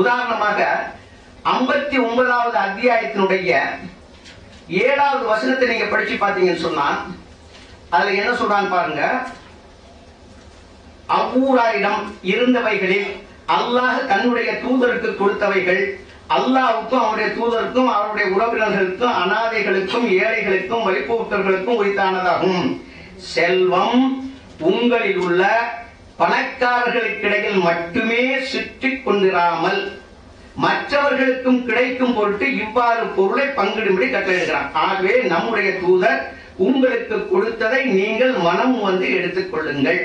உதாரணமாக ஐம்பத்தி ஒன்பதாவது அத்தியாயத்தினுடைய ஏழாவது வசனத்தை நீங்க படிச்சு பார்த்தீங்கன்னு சொன்னா அதுல என்ன சொல்றான்னு பாருங்க. அவ்வூராரிடம் இருந்தவைகளில் அல்லாஹ் தன்னுடைய தூதருக்கு கொடுத்தவைகள் அல்லாவுக்கும் அவருடைய தூதருக்கும் அவருடைய உறவினர்களுக்கும் அனாதைகளுக்கும் ஏழைகளுக்கும் வைப்பூட்டர்களுக்கும் உரித்தானதாகும். செல்வம் உங்களில் உள்ள பணக்காரர்களுக்கிடையில் மட்டுமே சுற்றி கொண்டிராமல் மற்றவர்களுக்கும் கிடைக்கும் பொருட்டு இவ்வாறு பொருளை பங்கிடும்படி கட்டளையிடுகிறான். ஆகவே நம்முடைய தூதர் உங்களுக்கு கொடுத்ததை நீங்கள் மனம் வந்து எடுத்துக்கொள்ளுங்கள்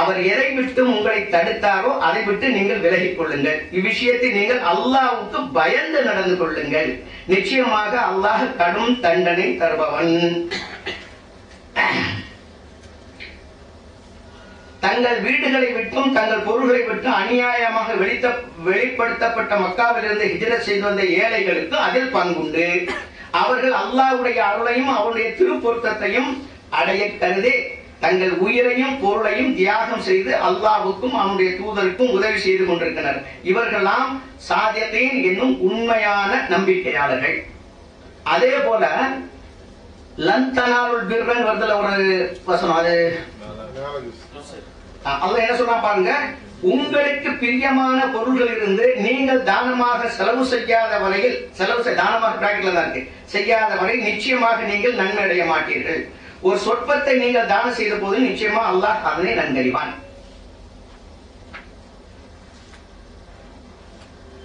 அவர் எதை விட்டு உங்களை தடுத்தாரோ அதை விட்டு நீங்கள் விலகிக் கொள்ளுங்கள். இவ்விஷயத்தை நீங்கள் அல்லாவுக்கு பயந்து நடந்து கொள்ளுங்கள். நிச்சயமாக அல்லாஹ் கடும் தண்டனை தருபவன். தங்கள் வீடுகளை விட்டும் தங்கள் பொருள்களை விட்டும் அநியாயமாக வெளித்த வெளிப்படுத்தப்பட்ட மக்காவிலிருந்து ஹிஜரத் செய்து வந்த ஏழைகளுக்கு அதில் பங்குண்டு. அவர்கள் அல்லாஹ்வுடைய அருளையும் அவருடைய திருப்பொருத்தத்தையும் அடைய கருதே. தங்கள் உயிரையும் பொருளையும் தியாகம் செய்து அல்லாவுக்கும் அவனுடைய தூதருக்கும் உதவி செய்து கொண்டிருக்கின்றனர். இவர்களாம் சாதியத்தையும் என்னும் உண்மையான நம்பிக்கையாளர்கள். அதே போல லந்தனாருள் பிர்ரன் வருதுல ஒரு வசனம் அது? அல்ல என்ன சொல்றான் பாருங்க? உங்களுக்கு பிரியமான பொருள்கள் இருந்து நீங்கள் தானமாக செலவு செய்யாத வரையில் செலவு செய் தானமாக பிராக்கெட்ல தான் இருக்கு. செய்யாத வரை நிச்சயமாக நீங்கள் நன்மை அடைய மாட்டீர்கள். ஒரு சொற்பத்தை நீங்கள் தானம் செய்த போது நிச்சயமா அல்லாஹ் அதனை நன்கறிவான்.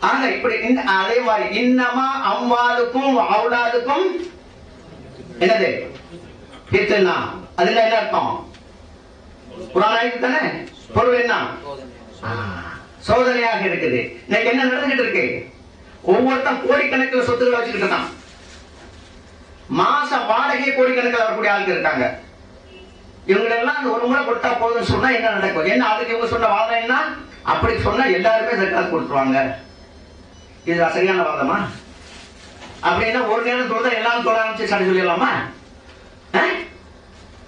ஆக இப்படி இந்த அதே மாதிரி இன்னமா அம்மாளுக்கும் அவுலாதுக்கும் என்னது? பித்தனா அதுல என்ன அர்த்தம்? குரானாய்க்கு தானே பொருள் என்ன? சோதனையாக இருக்குது. இன்னைக்கு என்ன நடந்துகிட்டு இருக்கு? ஒவ்வொருத்தன் கோடிக்கணக்கில் சொத்துக்களை வச்சுக்கிட்டு இருக்கான் மாச வாடகை கோடிக்கணக்கில் வரக்கூடிய ஆளுக்கு இருக்காங்க. இவங்களெல்லாம் ஒரு முறை கொடுத்தா போதும்னு சொன்னா என்ன நடக்கும்? என்ன அதுக்கு இவங்க சொன்ன வாதம் என்ன? அப்படி சொன்னா எல்லாருமே சர்க்கார் கொடுத்துருவாங்க. இது சரியான வாதமா? அப்படின்னா ஒரு நேரம் தொழுதா எல்லாரும் தொட ஆரம்பிச்சு சரி சொல்லிடலாமா?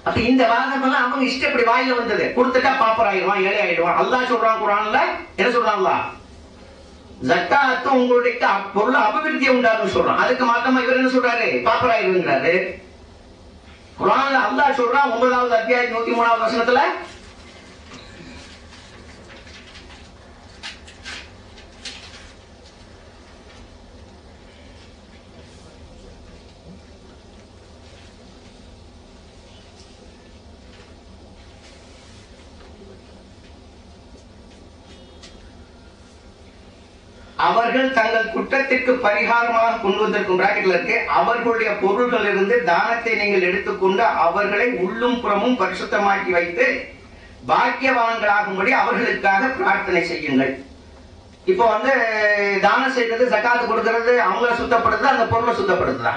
அப்ப இந்த வாதம் எல்லாம் அவங்க இஷ்டப்படி வாயில வந்தது. கொடுத்துட்டா பாப்பர் ஆயிடுவான் ஏழை ஆயிடுவான் அல்லாஹ் சொல்றான் குரான்ல என்ன சொல்றாங்களா ஜக்காத்து உங்களுடைய பொருள் அபிவிருத்தியை உண்டாருன்னு சொல்றான். அதுக்கு மாத்தமா இவர் என்ன சொல்றாரு? பாப்பர் ஆயிடுங்கிறாரு குரான்ல அல்லாஹ் சொல்றான் ஒன்பதாவது அத்தியாயம் நூத்தி மூணாவது வசனத்துல அவர்கள் தங்கள் குற்றத்திற்கு பரிகாரமாக கொண்டு வந்திருக்கும் பிராக்கெட்ல இருக்கு. அவர்களுடைய பொருள்களிலிருந்து தானத்தை நீங்கள் எடுத்துக்கொண்டு அவர்களை உள்ளும் புறமும் பரிசுத்தமாக்கி வைத்து பாக்கியவான்களாகும்படி அவர்களுக்காக பிரார்த்தனை செய்யுங்கள். இப்போ வந்து தானம் செய்யறது சக்காத்து கொடுக்கறது அவங்கள சுத்தப்படுத்துதா அந்த பொருளை சுத்தப்படுத்துதா?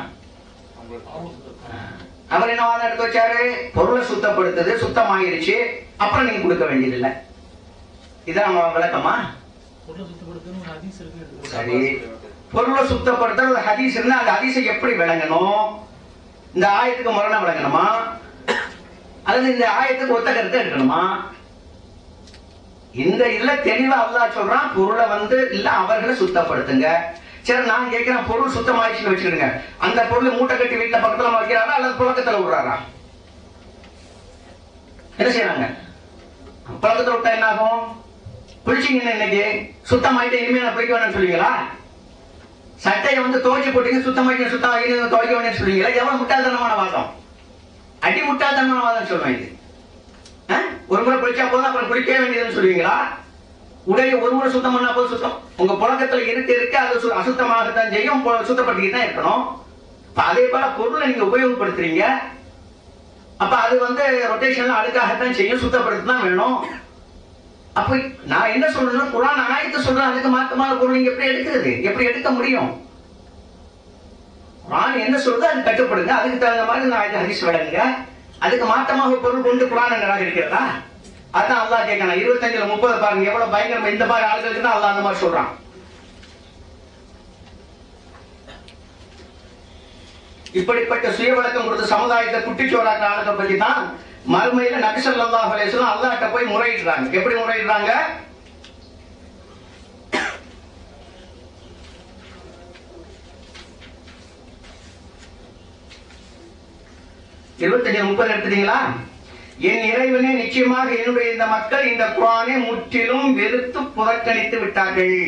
அவர் என்ன எடுத்து வச்சாரு? பொருளை சுத்தப்படுத்துது சுத்தமாயிருச்சு. அப்புறம் நீங்க கொடுக்க வேண்டியதில்லை. இதான் விளக்கமா சரி. பொருளை சுத்தப்படுத்த ஒரு ஹதீஸ் இருந்தா அந்த ஹதீஸை எப்படி விளங்கணும்? இந்த ஆயத்துக்கு முரணா விளங்கணுமா? அல்லது இந்த ஆயத்துக்கு ஒத்த கருத்தை எடுக்கணுமா? இந்த இல்ல தெளிவா அல்லா சொல்றான் பொருளை வந்து இல்ல அவர்களை சுத்தப்படுத்துங்க. சரி நான் கேட்கிறேன் பொருள் சுத்தமாயிடுச்சுன்னு வச்சுக்கிடுங்க. அந்த பொருள் மூட்டை கட்டி வீட்டுல பக்கத்துல வைக்கிறாரா அல்லது புழக்கத்துல விடுறாரா என்ன செய்யறாங்க புழக்கத்துல விட்டா என்ன ஆகும்? குளிச்சிங்கன்னு இன்னைக்கு? சுத்தமாயிட்டு இனிமே நான் போய்க்க வேணும்னு சொல்லுவீங்களா? சட்டையை வந்து துவைச்சி போட்டீங்க சுத்தமாக்கி சுத்தம் துவைக்க வேணும்னு சொல்லுவீங்களா? எவ்வளவு முட்டாள்தனமான வாதம்? அடி முட்டாள்தனமான வாதம் சொல்லுவேன் இது. ஒரு முறை குளிச்சா போதும் அப்புறம் குளிக்கவே வேண்டியதுன்னு சொல்லுவீங்களா? உடைய ஒரு முறை சுத்தம் பண்ணா போதும் சுத்தம். உங்க புழக்கத்துல இருட்டு இருக்க அது சு- அசுத்தமாகத்தான் செய்யும் பொ- சுத்தப்படுத்திக்கிட்டு தான் இருக்கணும். அதே போல பொருளை நீங்க உபயோகப்படுத்துறீங்க. அப்ப அது வந்து ரொட்டேஷன்ல அழுக்காகத்தான் செய்யும் சுத்தப்படுத்த தான் வேணும். அப்ப நான் என்ன சொல்றேன்னா குரான் அனாயத்து சொல்றேன் அதுக்கு மாற்றமான பொருள் நீங்க எப்படி எடுக்கிறது? எப்படி எடுக்க முடியும்? குரான் என்ன சொல்றது அது கட்டுப்படுங்க. அதுக்கு தகுந்த மாதிரி நான் ஹரிஸ் விளங்குங்க அதுக்கு மாற்றமாக பொருள் கொண்டு குரான் நிராகரிக்கிறதா அதான் அல்லா கேட்கணும் இருபத்தஞ்சுல முப்பது பாருங்க. எவ்வளவு பயங்கரமா இந்த மாதிரி ஆளுகளுக்கு தான் அல்லா அந்த மாதிரி சொல்றான். இப்படிப்பட்ட சுய விளக்கம் கொடுத்த சமுதாயத்தை குட்டிச்சோராக்க ஆளுகளை பத்தி தான் மறுமையில நபிசல்லா அலேஸ்லாம் அல்லாட்ட போய் முறையிடுறாங்க. எப்படி முறையிடுறாங்க? இருபத்தஞ்சு முப்பது எடுத்துட்டீங்களா? என் இறைவனே நிச்சயமாக என்னுடைய இந்த மக்கள் இந்த குரானை முற்றிலும் வெறுத்து புறக்கணித்து விட்டார்கள்.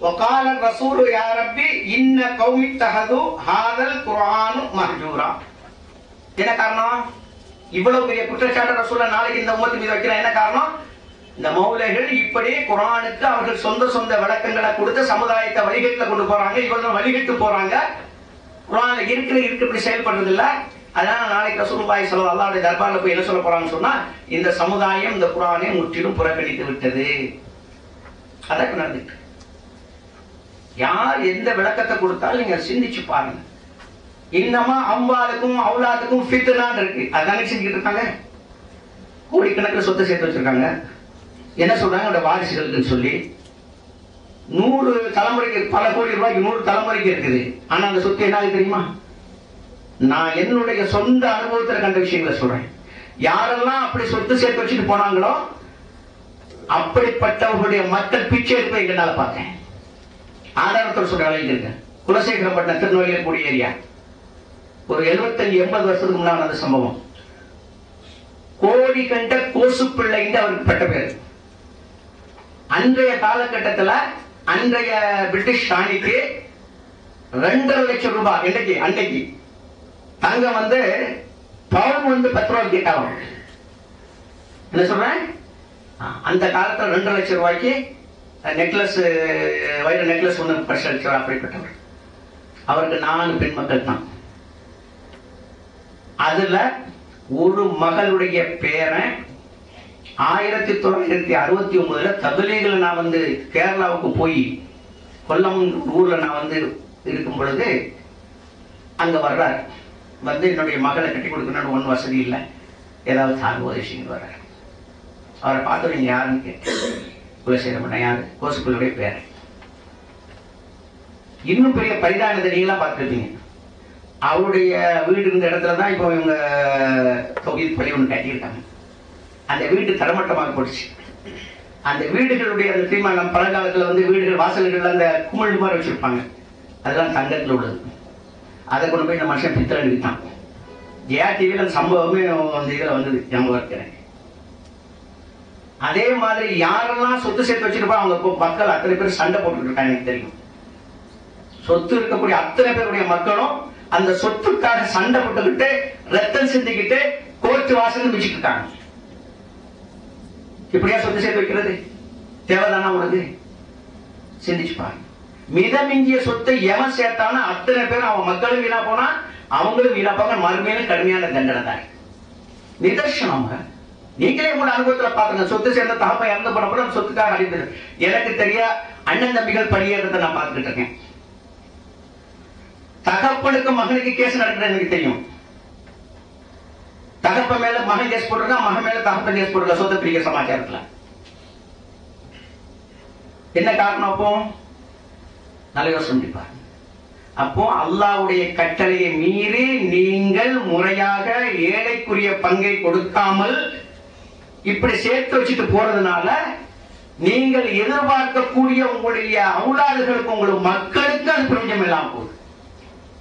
وقال الرسول يا ربي إن قومي اتخذوا هذا القرآن مهجورا என்ன காரணம்? இவ்வளவு பெரிய குற்றச்சாட்டு ரசூல நாளைக்கு இந்த உமத்து மீது வைக்கிறேன். என்ன காரணம்? இந்த மௌலைகள் இப்படி குரானுக்கு அவர்கள் சொந்த சொந்த விளக்கங்களை கொடுத்து சமுதாயத்தை வழிகட்டில் கொண்டு போறாங்க. இவ்வளவு வழிகட்டு போறாங்க. குரான்ல இருக்கிற இருக்கு இப்படி செயல்படுறது இல்ல அதனால நாளைக்கு ரசூலுல்லாஹி சொல்ல அல்லாவுடைய தர்பார்ல போய் என்ன சொல்ல போறாங்கன்னு சொன்னா இந்த சமுதாயம் இந்த குரானை முற்றிலும் புறக்கணித்து விட்டது. அதற்கு நடந்துட்டு. யார் எந்த விளக்கத்தை கொடுத்தாலும் நீங்க சிந்திச்சு பாருங்க. இன்னமா அம்பாளுக்கும் அவுலாத்துக்கும் ஃபித்னான் இருக்கு. அதானே செஞ்சுக்கிட்டு இருக்காங்க? கோடிக்கணக்கில் சொத்தை சேர்த்து வச்சிருக்காங்க. என்ன சொல்றாங்க? அந்த வாரிசுகளுக்குன்னு சொல்லி நூறு தலைமுறைக்கு பல கோடி ரூபாய்க்கு நூறு தலைமுறைக்கு இருக்குது. ஆனா அந்த சொத்து என்ன தெரியுமா? நான் என்னுடைய சொந்த அனுபவத்தில் கண்ட விஷயங்களை சொல்றேன். யாரெல்லாம் அப்படி சொத்து சேர்த்து வச்சுட்டு போனாங்களோ அப்படிப்பட்டவர்களுடைய மக்கள் பிச்சை எடுப்பை எங்களால பார்த்தேன். ஆதாரத்தோட சொல்ற அளவுக்கு இருக்கேன். குலசேகரப்பட்டினம் திருநெல்வேலி கூடிய ஏரியா ஒரு எழுபத்தஞ்சு எண்பது வருஷத்துக்கு முன்னாடி சம்பவம். கோடி கண்ட கோசு பிள்ளைன்னு அவருக்கு பட்ட பேர். அன்றைய காலகட்டத்துல அன்றைய பிரிட்டிஷ் ராணிக்கு ரெண்டரை லட்சம் ரூபாய் இன்றைக்கு அன்றைக்கு. தங்கம் வந்து பவுன் வந்து பத்து ரூபாய் கேட்டாலும் என்ன சொல்றேன்? அந்த காலத்துல ரெண்டரை லட்சம் ரூபாய்க்கு நெக்லஸ் வைர நெக்லஸ் ஒன்று பரிசளிச்சவர் அப்படிப்பட்டவர். அவருக்கு நாலு பெண் மக்கள் தான் அதுல ஒரு மகளுடைய பேரன் ஆயிரத்தி தொள்ளாயிரத்தி அறுபத்தி ஒன்பதுல தபிலீகில் நான் வந்து கேரளாவுக்கு போய் கொல்லம் ஊர்ல நான் வந்து இருக்கும் பொழுது அங்க வர்றார். வந்து என்னுடைய மகளை கட்டி கொடுக்கணும்னு ஒன்றும் வசதி இல்லை. ஏதாவது சார்பு உதவிங்க வர்றாரு. அவரை பார்த்து நீங்க யாருன்னு கேட்டேன் குலசேகரமண்ண யாரு? கோசுக்குள்ளுடைய பேரன். இன்னும் பெரிய பரிதானத்தை நீங்களாம் பார்த்துருப்பீங்க. அவருடைய வீடு இருந்த இடத்துல தான் இப்போ இவங்க தொகுதி பள்ளி ஒன்று கட்டியிருக்காங்க. அந்த வீடு தரமட்டமாக போடுச்சு அந்த வீடுகளுடைய அந்த தீர்மானம் பழங்காலத்தில் வந்து வீடுகள் வாசல்கள் அந்த குமிழ் மாதிரி வச்சிருப்பாங்க. அதெல்லாம் தங்கத்தில் உள்ளது. அதை கொண்டு போய் இந்த மனுஷன் பித்தளை எடுத்தான். ஜெயா டிவியில் அந்த சம்பவமே அந்த இதில் வந்தது. ஞாபகம் இருக்கிறேன் அதே மாதிரி யாரெல்லாம் சொத்து சேர்த்து வச்சிருப்பா அவங்க இப்போ மக்கள் அத்தனை பேர் சண்டை போட்டுக்கிட்டு இருக்காங்க எனக்கு தெரியும். சொத்து இருக்கக்கூடிய அத்தனை பேருடைய மக்களும் அந்த சொத்துக்காக சண்டை போட்டுக்கிட்டு ரத்தம் சிந்திக்கிட்டு கோர்ட்டு வாசல் மிச்சிட்டு இருக்காங்க இப்படியா சொத்து சேர்த்து வைக்கிறது? தேவைதானா உனக்கு? சிந்திச்சு பாருங்க மிதமிஞ்சிய சொத்தை எவன் சேர்த்தானா அத்தனை பேரும் அவன் மக்களும் வீணா போனா அவங்களும் வீணா போக மறுமையிலும் கடுமையான தண்டனை தான். நிதர்சனமாக நீங்களே உங்களோட அனுபவத்துல பாத்துங்க சொத்து சேர்ந்த தகப்ப இறந்து போன கூட சொத்துக்காக அழிந்தது. எனக்கு தெரிய அண்ணன் தம்பிகள் பணியேறதை நான் பார்த்துக்கிட்டு இருக்கேன். தகப்பனுக்கு மகனுக்கு கேஸ் நடக்கிறது எனக்கு தெரியும். தகப்ப மேல மகன் கேஸ் போட்டிருக்கான் மகன் மேல தகப்பன் கேஸ் போட்டிருக்கா? சொத்து பிரிக்க சமாச்சாரத்துல. என்ன காரணம் அப்போ? நல்ல யோசனை பாருங்க. அப்போ அல்லாவுடைய கட்டளையை மீறி நீங்கள் முறையாக ஏழைக்குரிய பங்கை கொடுக்காமல் இப்படி சேர்த்து வச்சுட்டு போறதுனால நீங்கள் எதிர்பார்க்கக்கூடிய உங்களுடைய அவுலாதுகளுக்கு உங்களுடைய மக்களுக்கு அது பிரஞ்சம் இல்லாமல் போகுது.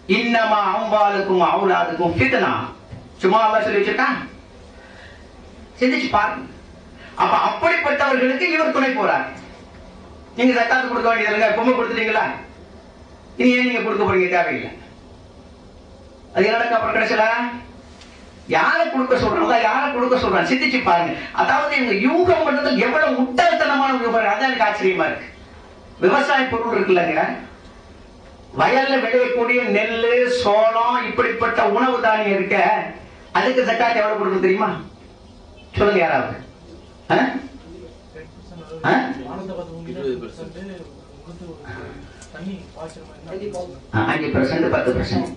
இன்னமா அம்பாளுக்கும் அவுலாதுக்கும் ஃபித்னா. சும்மா அல்லாஹ் சொல்லி வச்சிருக்கான் சிந்திச்சு பாருங்க. அப்ப அப்படிப்பட்டவர்களுக்கு இவர் துணை போறார். நீங்க சக்காத்து கொடுக்க வேண்டியது இல்லைங்க பொம்மை கொடுத்துட்டீங்களா? இனி ஏன் நீங்க கொடுக்க போறீங்க தேவையில்லை. அது எனக்கு அப்புறம் கிடைச்சல? யாரை கொடுக்க சொல்றாங்க யாரை கொடுக்க சொல்றாங்க? சிந்திச்சு பாருங்க. அதாவது இவங்க யூகம் பண்றது எவ்வளவு முட்டாள்தனமான விவரம் அதான் எனக்கு ஆச்சரியமா இருக்கு. விவசாய பொருள் இருக்குல்லங்க. வயல்ல விளையக்கூடிய நெல் சோளம் இப்படிப்பட்ட உணவு தானியம் இருக்க அதுக்கு ஜக்காத் எவ்வளவு கொடுக்கும் தெரியுமா சொல்லுங்க யாராவது ஆ? ஆ? வானத்தை பார்த்து ஊங்கினா 10% கொடுத்து ஒரு தண்ணி பாய்ச்சுற மாதிரி ஆ, அஞ்சு பர்சன்ட் பத்து பர்சன்ட்